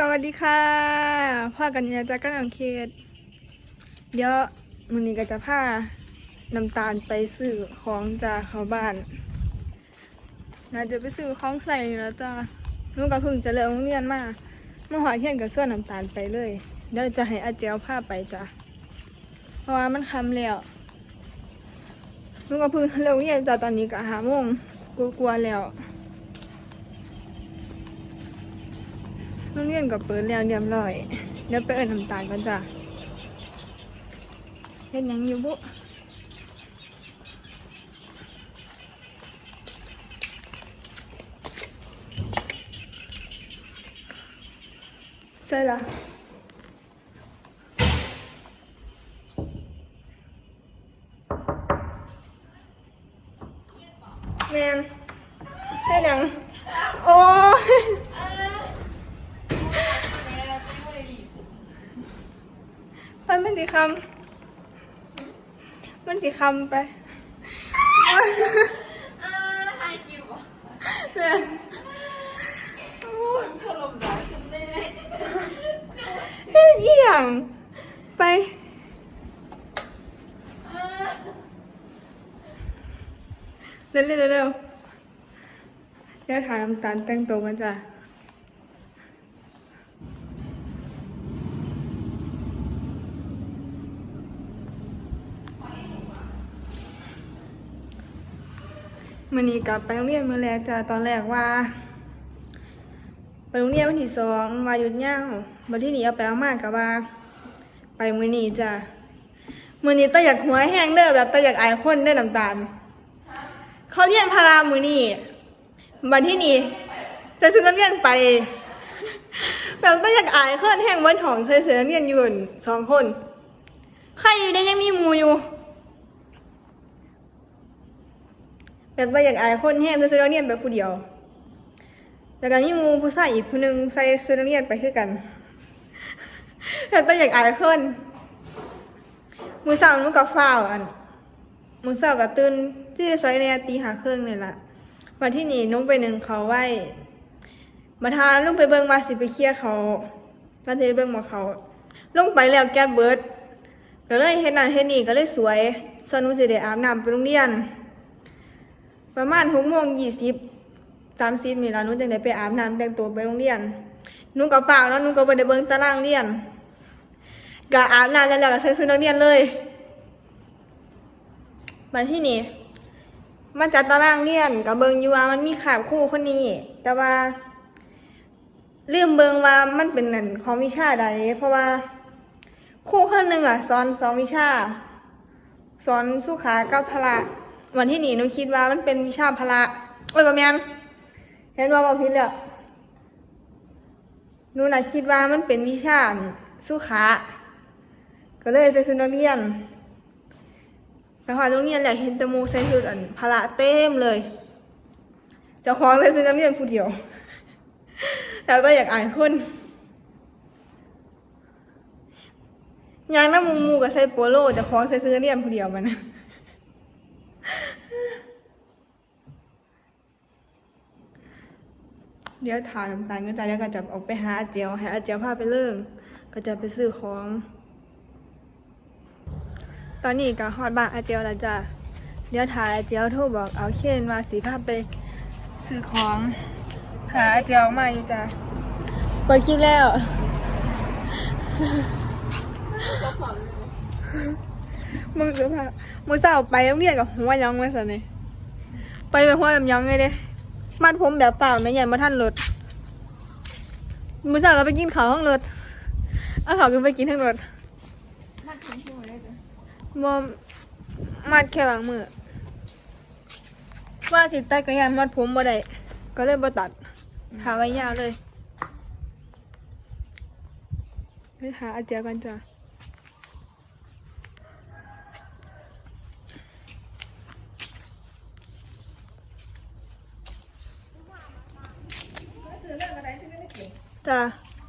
สวัสดีค่ะพ่อกันยาจากกันอังเขตเดี๋ยวมือนี้ก็จะพาน้ำตาลไปซื้อของจากเขาบ้านน่าจะไปซื้อของใส่แล้วจ้าหนูก็เพิ่งจะเลิกโรงเรียนมามาหอยเทียนกับเส่วนน้ำตาลไปเลยเดี๋ยวจะให้อาเจียวพาไปจ้ะเพราะว่ามันคำแล้วหนูก็เพิ่งเลิกโรงเรียนจ้ะตอนนี้ก็หาโมงกลัวๆแล้ว โรงเรียนก็เปิดแล้วเรียบร้อยเดี๋ยวไปเอิ้นน้ำตาลกันจ้ะเฮ็ดหยังอยู่บุใช่ละแมนเฮ็ดหยัง โอ้ มันมันสีคำมันสีคำไปอ่าไอคิวอะเนี่ยถล่มด่าฉันแน่เฮ้ยอีหยังไปเร็วเร็วเร็วเร็วเดี๋ยวถ่ายน้ำตาลแต่งตัวกันจ้ะ มื่อนี้กลับไปโรงเรียนมื่อแรกจ้ะตอนแรกว่า ไปโรงเรียนวันที่สองมาหยุดย่างบัดที่นี้เอาไปเอามากกับว่า ไปมื่อนี้จ้ะมื่อนี้ตาอยากหัวแห้งเด้อแบบตาอยากอายคนเด้อน้ำตาลเขาเรียนพารามือนี้บัดที่นี้จะซื้อนักเรียนไป แบบตาอยากอายคนแห้งวันของใส่เสื้อนักเรียนอยืนสองคน ใครอยู่ได้ยังมีหมูอยู่ แบบว่าอยากอายคนแห้งใส่เสื้อนักเรียนไปผู้เดียว แล้วก็มีหมูผู้ชายอีกผู้หนึ่งใส่เสื้อนักเรียนไปคือกันแบบว่าอยากอายคนมือสาวมันก็ฟ้าวอันมือสาวก็ตื่นที่ซอยในตีหาเครื่องนี่แหละวันที่นี่นุ่งไปหนึ่งเขาไหวมาทานลุงไปเบิ่งมาสิไปเคลียเขามาเทเบิ่งมาเขาลุงไปแล้วแก๊สเบิร์ดก็เลยเฮ็ดนั่นเฮ็ดนี่ก็เลยสวยส่วนหนูสิได้อาบน้ำไปโรงเรียน ประมาณหกโมงยี่สิบสามสิบนี่ละหนูจึงได้ไปอาบน้ำแต่งตัวไปโรงเรียนหนูก็เปล่าแล้วหนูก็ไปได้เบิ่งตารางเรียนก็อาบน้ำแล้วแล้วก็ใส่ชุดนักเรียนเลยมาที่นี่มาจัดตารางเรียนกับเบิ่งอยู่ว่ามันมีขาบคู่คนนี้ แต่ว่าลืมเบิ่งว่ามันเป็นนั่นของวิชาใด เพราะว่าคู่คนหนึ่งอะสอนสองวิชา สอนสุขากับพละ วันที่หนีหนูคิดว่ามันเป็นวิชาพละโอ้ยประมาณเห็นว่าบอพิดแล้วหนูน่ะคิดว่ามันเป็นวิชาสุขาก็เลยใส่ชุดนักเรียนไปหาโรงเรียนแหละเห็นตะมูใส่ชุดอันพละเต็มเลยจะคล้องใส่ชุดนักเรียนผู้เดียว แล้วก็อยากอายคนยางน้ำมูมูกับใส่โปโลจะคล้องใส่ชุดนักเรียนผู้เดียวมันนะ เดี๋ยวถ่ายน้ำตาลก็จะแล้วก็จะออกไปหาอาเจียวให้อาเจียวพาไปเริ่มก็จะไปซื้อของ ตอนนี้ก็ฮอดบ้านอาเจียวแล้วจ้ะเดี๋ยวถ่ายอาเจียวโทรบอกเอาเคนว่าสีพาไปซื้อของค่ะอาเจียวมาอยู่จ้ะเปิดคลิปแล้วมเลยมึงซื้อผ้ามึงสาวไปโรงเรียนกับหัวยองไว้สิเนี่ยไปแบบหัวยองๆเลยเด้ มัดผมแบบเปล่าไม่ใหญ่มาท่านรถมึงสาวก็ไปกินข้าวห้องรถเอาข้าวก็ไปกินทั้งรถมาถึงที่หมดเลยจ้ะมอมมัดแค่บางมือว่าสิตัดกระยานมัดผมบ่ได้ก็เลยบ่ตัดหาไว้ยาวเลยไปหาอาเจียกันจ้ะ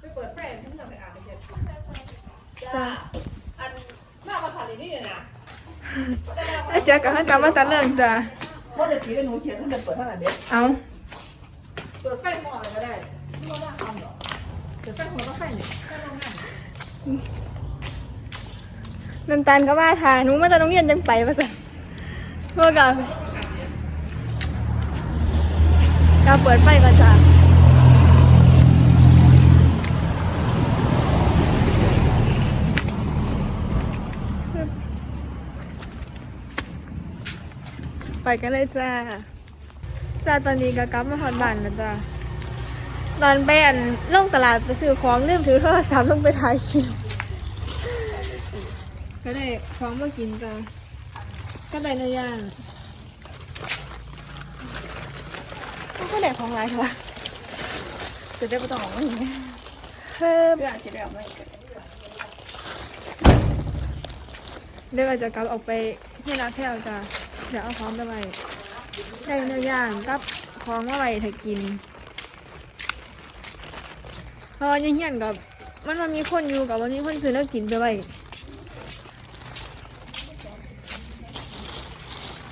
ไปเปิดแฟนที่เราไปอ่านไปเจ็ด จ้ะ อัน มามาถ่ายนี่เลยนะอาเจียกับให้กลับมาตัดเรื่องจ้ะว่าจะถือเป็นหนูเขียนตั้งแต่เปิดเท่าไหร่เด็กเอาเปิดแฟนมองอะไรก็ได้ที่ว่าว่าทำเหรอก็จะตั้งหัวก็ไฟเลยตั้งงานน้ำตาลก็ว่าทางหนูมาจากโรงเรียนจังไปมาสิเพื่อกับการเปิดไฟก่อนจ้า กันเลยจ้าจ้าตอนนี้ก็กลับมาหอดบ้านแล้วจ้าตอนไปอันลงตลาดไปซื้อของลืมถือโทรศัพท์ลงไปถ่ายคลิปก็ได้ของมากินจ้าก็ได้เนื้อย่างก็ได้ของหลายค่ะจะได้ไม่ต้องออกมาอย่างนี้เพิ่มเพื่อจะได้ออกมาอีกเดี๋ยวเราจะกลับออกไปให้นักแถวจ้า เดี๋ยวเอาของไปไว้ได้เนื้อย่างกับของมาไว้ถ้ากินเพราะว่าอยังเฮียนกับมันมันมีคนอยู่กับวันนี้คนซื้อแล้วกินไปไว้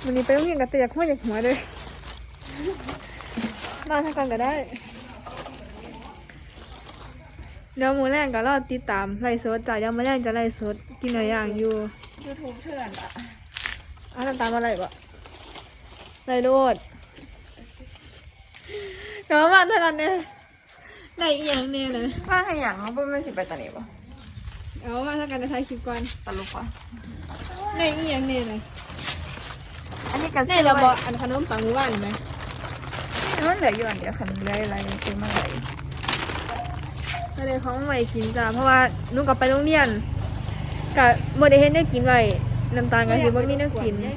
วันนี้ไปโรงเรียนกับเตียกหัวอยากหัวเลยมาทางกันก็ได้ เดี๋ยวมือแรกก็รอติดตามไล่สดจ้ะเดี๋ยวมือแรกจะไล่สดกินเนื้อย่างอยู่ยูทูบเถื่อนอะ เอ้าวตามอะไรบ่ไล่โดดเดี๋ยวมาทางกันเนี่ยได้อีหยังเนี่ยเลยว่าให้อย่างเขาไม่สิไปตอนนี้ปะเอามาทางกันจะถ่ายคลิปก่อนตลกปะได้อีหยังเนี่ยเลยอันนี้กันได้เราบอกอันขนมปังหมู่บ้านไหมมันเหลืออยู่อันเดียวคันเหลืออะไรซื้อมาเลยก็เลยของใหม่กินจ้ะเพราะว่าหนุ่กลับไปโรงเรียนกับโมเดลเห็นได้กินไว้ น้ำตาลกับสิบ่มีได้กินแค่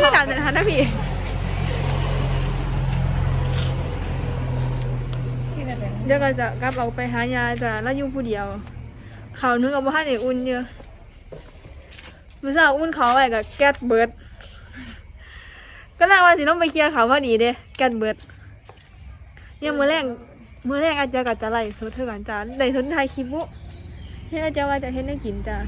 ที่หลังนะคะนะพี่ที่ไหนเป็นเดี๋ยวก็จะกลับออกไปหายาจ้ะแล้วอยู่ผู้เดียวเขาวนึกเอาบ้านไอ้อุ่นเยอะมื่อเช้าอุ่นเขาไว้กับแก๊สเบิร์ดก็น่าว่าสิต้องไปเคลียร์เขาวพอดีเด้แก๊สเบิร์ดเนี่ยมือแรกมือแรกอาจจะกับจะไล่สดเท่ากันจ้ะไล่สดไทยคลิปบุ เฮ็ดอาจจะว่าจะเฮ็ดให้กินจ้ะ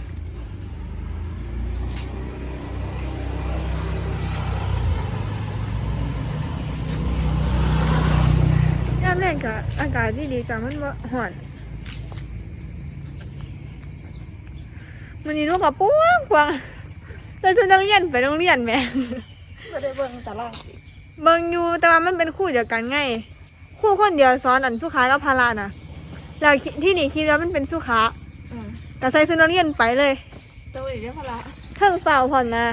ยามแรกก็อากาศดีๆจ้ะมันบ่ฮ้อนมันนี่ลูกกับป้วงปวงแต่ฉันต้องเรียนไปโรงเรียนแหมไม่ได้เบิ่งตารางสิเบิ่งอยู่แต่ว่ามันเป็นคู่เดียวกันไงคู่คนเดียวซ้อนอันสุขากับพาราน่ะ แล้วที่นี่คิดว่ามันเป็นสุขาอืม แต่ใส่ชุดนักเรียนไปเลยตัวอีกเรียกพละเทิงเปล่าผ่อนนะ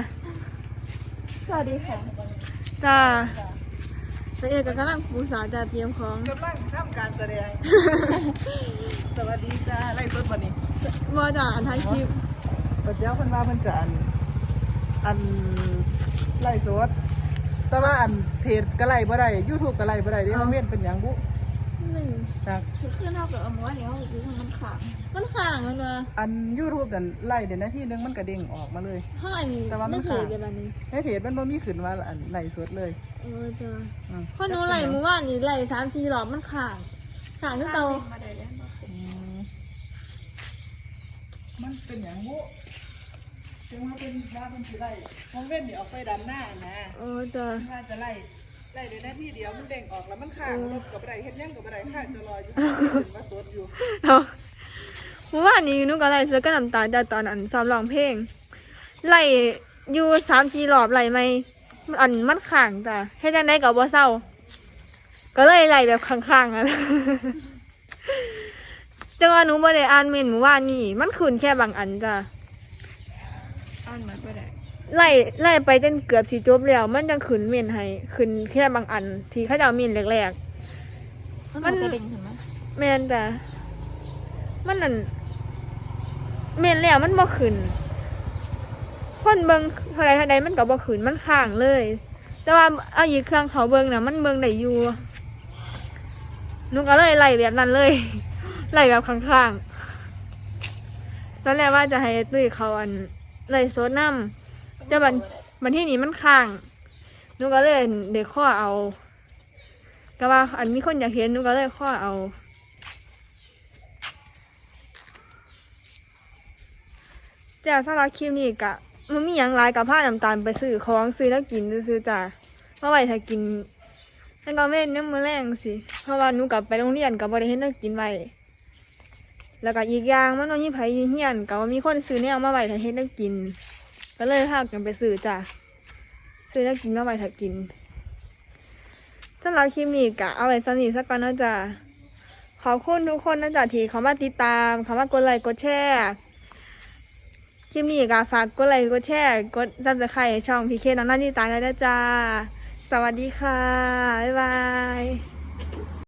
สวัสดีค่ะจ้าตัวเอกก็กำลังปูสาจะเตรียมของกำลังทำการแสดง สวัสดีจ้าไล่สดวันนี้ว่าจะอันท้ายคลิปปัจเจ้าเพิ่นว่าเพิ่นจะอัน อันไล่สดแต่ว่าอันเพจก็ไล่บ่ได้ YouTube ก็ไล่บ่ได้เด้มันเว้นเป็นหยังบุ หนึ่งจากคือเท่ากับเอาหมูอันนี้เขาคือมันขาดมันข่างมันมาอัน YouTube นั่นไล่เดี๋ยวนาทีนึงมันก็เด้งออกมาเลยห้างอันนี้แต่ว่ามันไม่เคยข่างเดี๋ยวบันนี้ในเพจมันบ่มีขึ้นว่าอันไล่สดเลยเออจ้าอืมเพราะหนูไหลเมื่อวานนี่ไหลสามสี่รอบมันข่างข่างที่เตาอืมมันเป็นหยังบุจึงว่าเป็นว่าเป็นสิไล่มองเว้นนี่ออกไปด้านหน้านะเออจ้าถ้าจะไล่ ไล่เดี๋ยวนาทีเดียวมันเด้งออกแล้วมันข้างรถกับอะไรเฮ็ดหยังกับอะไรข้างจะรออยู่ถึงมาสดอยู่เอาเมื่อวานนี้หนูก็ไหลเสื้อกับน้ำตาลแต่ตอนอันซ้อมร้องเพลงไหลอยู่สามสี่รอบไหลไม่อันมันข่างจ้ะให้จังได้กับบ่เศร้า ก็เลยไหลแบบข้างๆอะจังว่าหนูบ่ได้อ่านเมนเมื่อวานนี่ มันขึ้นแค่บางอันจ้ะอ่านมาก็ได้ ไล่ไล่ไปจนเกือบสิจบแล้ว มันจังขึ้นเมนให้ขึ้นแค่บางอัน ที่เขาจะเอาเมนแรกๆมันจะเด้งเห็นไหมแมนจ้ะมันนั่นเมนแล้วมันบ่ขึ้นคนเบิงเท่าไรเท่าใดมันก็บ่ขึ้นมันค้างเลย แต่ว่าเอาอีกเครื่องเขาเบิงน่ะมันเบิงได้อยู่หนูก็เลยไล่แบบนั้นเลย ไล่แบบข้างๆตอนแรกว่าจะให้ตุ้ยเขาอันไล่โซดน้ำ แต่บันบันที่นี้มันค้างหนูก็เลยเด็กข้อเอาก็ว่า อันมีคนอยากเห็นหนูก็เลยข้อเอาจ้าสำหรับคลิปนี้กะมันมีอย่างไรกับผ้าน้ำตาลไปซื้อของซื้อแล้วกินซื้อจ้าเพราะไว้ถ้ากินแล้วก็เว้นน้ำมือแรงสิเพราะว่าหนูกลับไปโรงเรียนกับบริเฮ็ดแนวกินไว้แล้วก็อีกอย่างมันต้องมีไผอยู่เฮียนกับว่ามีคนซื้อแนวมาไว้ถ้าเฮ็ดแนวกิน ก็เลยพากันไปซื้อจ้ะซื้อแนวกินมาไว้ถ้ากินสำหรับคลิปนี้กะเอาไว้สำนีสักก่อนนะจ้ะขอบคุณทุกคนนะจ๊ะที่เขามาติดตามเขามากดไลค์กดแชร์คลิปนี้ก็ฝากกดไลค์กดแชร์กดซับสไครต์ช่องพีเคน้องนันนี่ตายแล้วนะจ้าสวัสดีค่ะ บ๊ายบาย